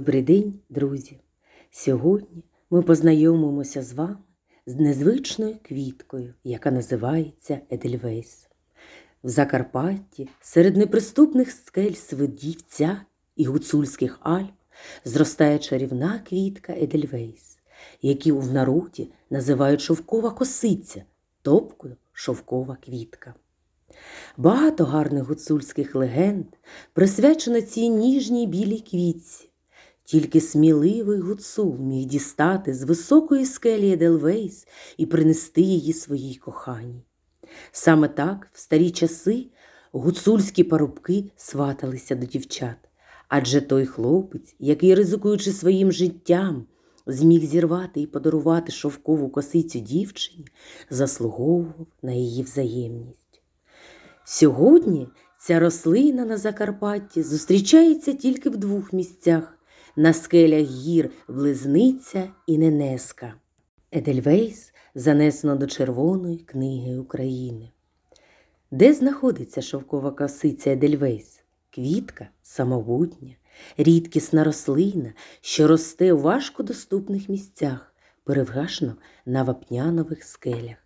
Добрий день, друзі! Сьогодні ми познайомимося з вами з незвичною квіткою, яка називається Едельвейс. В Закарпатті серед неприступних скель Свидівця і гуцульських Альп зростає чарівна квітка Едельвейс, яку в народі називають шовкова косиця, тобто шовкова квітка. Багато гарних гуцульських легенд присвячено цій ніжній білій квітці. Тільки сміливий гуцул міг дістати з високої скелі Еделвейс і принести її своїй коханій. Саме так, в старі часи, гуцульські парубки сваталися до дівчат, адже той хлопець, який, ризикуючи своїм життям, зміг зірвати і подарувати шовкову косицю дівчині, заслуговував на її взаємність. Сьогодні ця рослина на Закарпатті зустрічається тільки в двох місцях на скелях гір Близниця і Ненеска. Едельвейс занесено до Червоної книги України. Де знаходиться шовкова косиця Едельвейс? Квітка самобутня, рідкісна рослина, що росте у важкодоступних місцях, переважно на вапнянових скелях.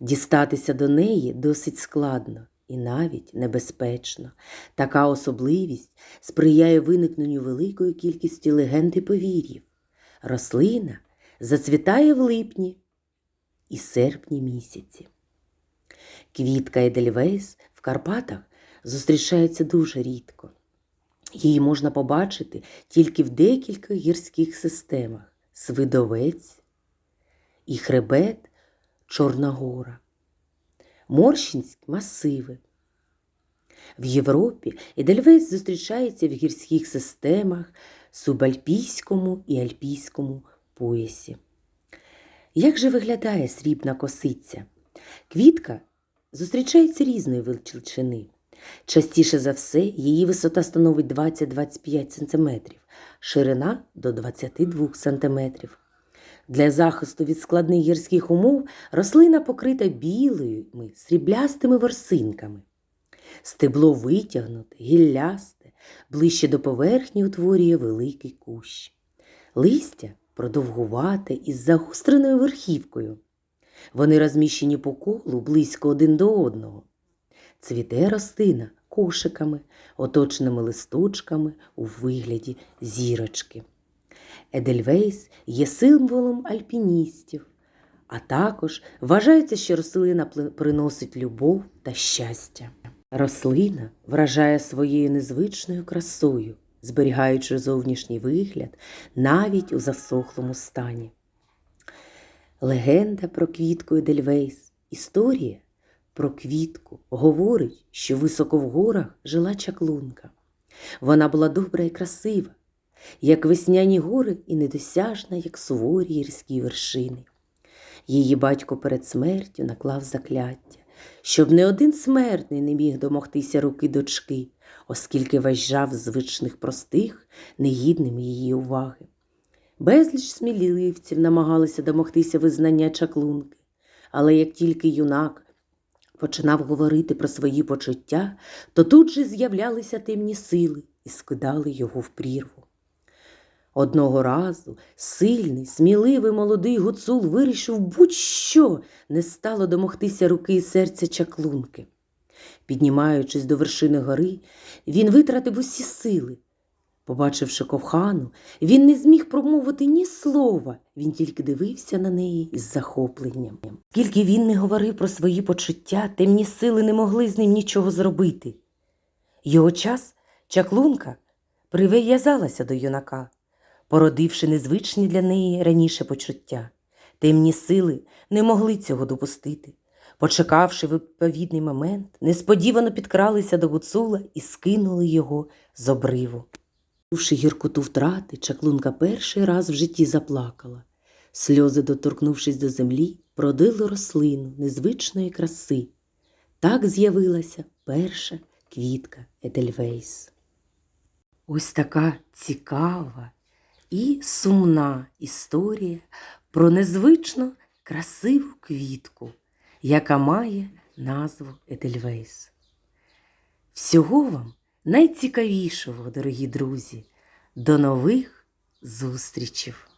Дістатися до неї досить складно і навіть небезпечно. Така особливість сприяє виникненню великої кількості легенд і повір'їв. Рослина зацвітає в липні і серпні місяці. Квітка Едельвейс в Карпатах зустрічається дуже рідко. Її можна побачити тільки в декількох гірських системах Свидовець і хребет Чорногора, Морщинські масиви. В Європі Едельвейс зустрічається в гірських системах субальпійському і альпійському поясі. Як же виглядає срібна косиця? Квітка зустрічається різної величини. Частіше за все, її висота становить 20-25 см, ширина до 22 см. Для захисту від складних гірських умов рослина покрита білими сріблястими ворсинками. Стебло витягнуте, гіллясте, ближче до поверхні утворює великий кущ. Листя продовгувате із загостреною верхівкою. Вони розміщені по колу близько один до одного. Цвіте рослина кошиками, оточеними листочками у вигляді зірочки. Едельвейс є символом альпіністів, а також вважається, що рослина приносить любов та щастя. Рослина вражає своєю незвичною красою, зберігаючи зовнішній вигляд навіть у засохлому стані. Легенда про квітку Едельвейс, історія про квітку говорить, що високо в горах жила чаклунка. Вона була добра і красива, як весняні гори і недосяжна, як суворі гірські вершини. Її батько перед смертю наклав закляття, щоб не один смертний не міг домогтися руки дочки, оскільки вважав звичних простих, негідним її уваги. Безліч сміливців намагалися домогтися визнання чаклунки, але як тільки юнак починав говорити про свої почуття, то тут же з'являлися темні сили і скидали його в прірву. Одного разу сильний, сміливий молодий гуцул вирішив будь-що не стало домогтися руки і серця чаклунки. Піднімаючись до вершини гори, він витратив усі сили. Побачивши кохану, він не зміг промовити ні слова, він тільки дивився на неї із захопленням. Скільки він не говорив про свої почуття, темні сили не могли з ним нічого зробити. Його час чаклунка прив'язалася до юнака, породивши незвичні для неї раніше почуття. Темні сили не могли цього допустити. Почекавши відповідний момент, несподівано підкралися до гуцула і скинули його з обриву. Чувши гіркоту втрати, чаклунка перший раз в житті заплакала. Сльози, доторкнувшись до землі, продили рослину незвичної краси. Так з'явилася перша квітка Едельвейс. Ось така цікава і сумна історія про незвично красиву квітку, яка має назву Едельвейс. Всього вам найцікавішого, дорогі друзі, До нових зустрічів!